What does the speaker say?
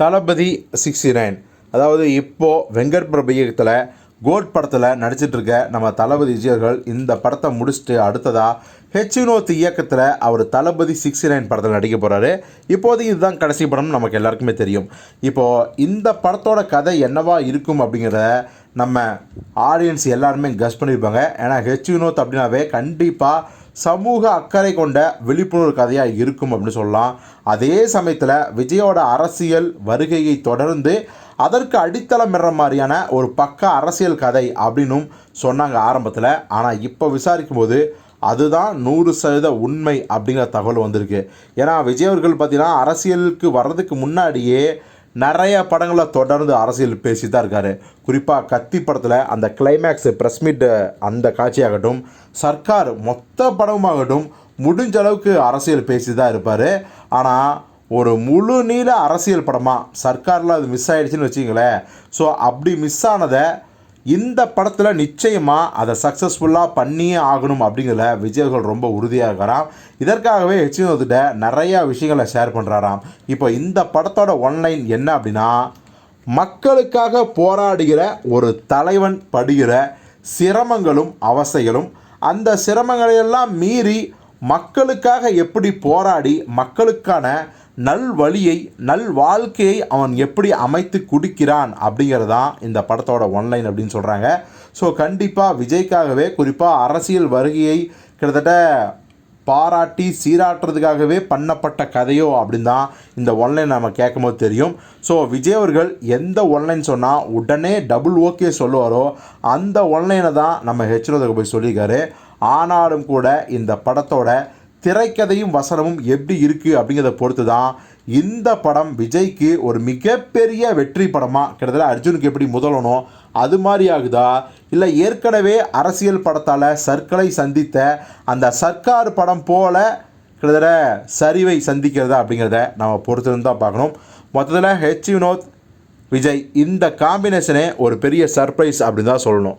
தளபதி sixty nine. அதாவது இப்போது வெங்கட் பிரபு இயக்கத்தில் கோட் படத்தில் நடிச்சிட்ருக்க நம்ம தளபதி விஜயர்கள் இந்த படத்தை முடிச்சுட்டு அடுத்ததாக ஹெச் வினோத் இயக்கத்தில் அவர் தளபதி சிக்ஸ்டி நைன் படத்தில் நடிக்க போகிறாரு இப்போதைக்கு இதுதான் கடைசி படம் நமக்கு எல்லாருக்குமே தெரியும். இப்போது இந்த படத்தோட கதை என்னவா இருக்கும் அப்படிங்கிறத நம்ம ஆடியன்ஸ் எல்லாருமே கஸ் பண்ணியிருப்பாங்க ஏன்னா ஹெச் வினோத் அப்படின்னாவே கண்டிப்பாக சமூக அக்கறை கொண்ட விழிப்புணர்வு கதையாக இருக்கும் அப்படின்னு சொல்லலாம். அதே சமயத்தில் விஜயோட அரசியல் வருகையை தொடர்ந்து அதற்கு அடித்தளம் பெற மாதிரியான ஒரு பக்க அரசியல் கதை அப்படின்னும் சொன்னாங்க ஆரம்பத்தில். ஆனால் இப்போ விசாரிக்கும் போது அதுதான் நூறு சதவீத உண்மை அப்படிங்கிற தகவல் வந்திருக்கு. ஏன்னா விஜய் அவர்கள் பார்த்தீங்கன்னா அரசியலுக்கு வர்றதுக்கு முன்னாடியே நிறைய படங்களை தொடர்ந்து அரசியல் பேசி தான் இருக்காரு. குறிப்பாக கத்தி படத்தில் அந்த கிளைமேக்ஸ் ப்ரெஸ் மீட் அந்த காட்சியாகட்டும் சர்க்கார் மொத்த படமாகட்டும் முடிஞ்ச அளவுக்கு அரசியல் பேசி தான் இருப்பார். ஆனால் ஒரு முழு நீள அரசியல் படமாக சர்க்காரில் அது மிஸ் ஆகிடுச்சின்னு வச்சிங்களேன் ஸோ அப்படி மிஸ் ஆனதை இந்த படத்தில் நிச்சயமாக அதை சக்ஸஸ்ஃபுல்லாக பண்ணியே ஆகணும் அப்படிங்கிறத விஜயர்கள் ரொம்ப உறுதியாக இருக்கிறான் இதற்காகவே ஹெச்வினோத்திட்ட நிறையா விஷயங்களை ஷேர் பண்ணுறாராம் இப்போ இந்த படத்தோட ஒன்லைன் என்ன அப்படின்னா மக்களுக்காக போராடுகிற ஒரு தலைவன் படுகிற சிரமங்களும் அவஸ்தைகளும் அந்த சிரமங்களையெல்லாம் மீறி மக்களுக்காக எப்படி போராடி மக்களுக்கான நல் வழியை நல் வாழ்க்கையை அவன் எப்படி அமைத்து குடிக்கிறான் அப்படிங்கிறது தான் இந்த படத்தோட ஒன்லைன் அப்படின்னு சொல்கிறாங்க ஸோ கண்டிப்பாக விஜய்க்காகவே குறிப்பாக அரசியல் வருகையை கிட்டத்தட்ட பாராட்டி சீராட்டுறதுக்காகவே பண்ணப்பட்ட கதையோ அப்படின்னு தான் இந்த ஒன்லைன் நம்ம கேட்கும்போது தெரியும். ஸோ விஜய் அவர்கள் எந்த ஒன்லைன் சொன்னால் உடனே டபுள் ஓகே சொல்லுவாரோ அந்த ஒன்லைனை தான் நம்ம ஹெச்ரோதுக்கு போய் சொல்லியிருக்காரு. ஆனாலும் கூட இந்த படத்தோட திரைக்கதையும் வசனமும் எப்படி இருக்குது அப்படிங்கிறத பொறுத்து தான் இந்த படம் விஜய்க்கு ஒரு மிகப்பெரிய வெற்றி படமாக கிட்டத்தட்ட அர்ஜுனுக்கு எப்படி முதலனோ அது மாதிரி ஆகுதா? இல்லை ஏற்கனவே அரசியல் படத்தால் சர்க்கலை சந்தித்த அந்த சர்க்கார் படம் போல் கிட்டத்தட்ட சரிவை சந்திக்கிறதா அப்படிங்கிறத நம்ம பொறுத்திருந்து தான் பார்க்கணும். மொத்தத்தில் ஹெச் வினோத் விஜய் இந்த காம்பினேஷனே ஒரு பெரிய சர்ப்ரைஸ் அப்படின்னு தான் சொல்லணும்.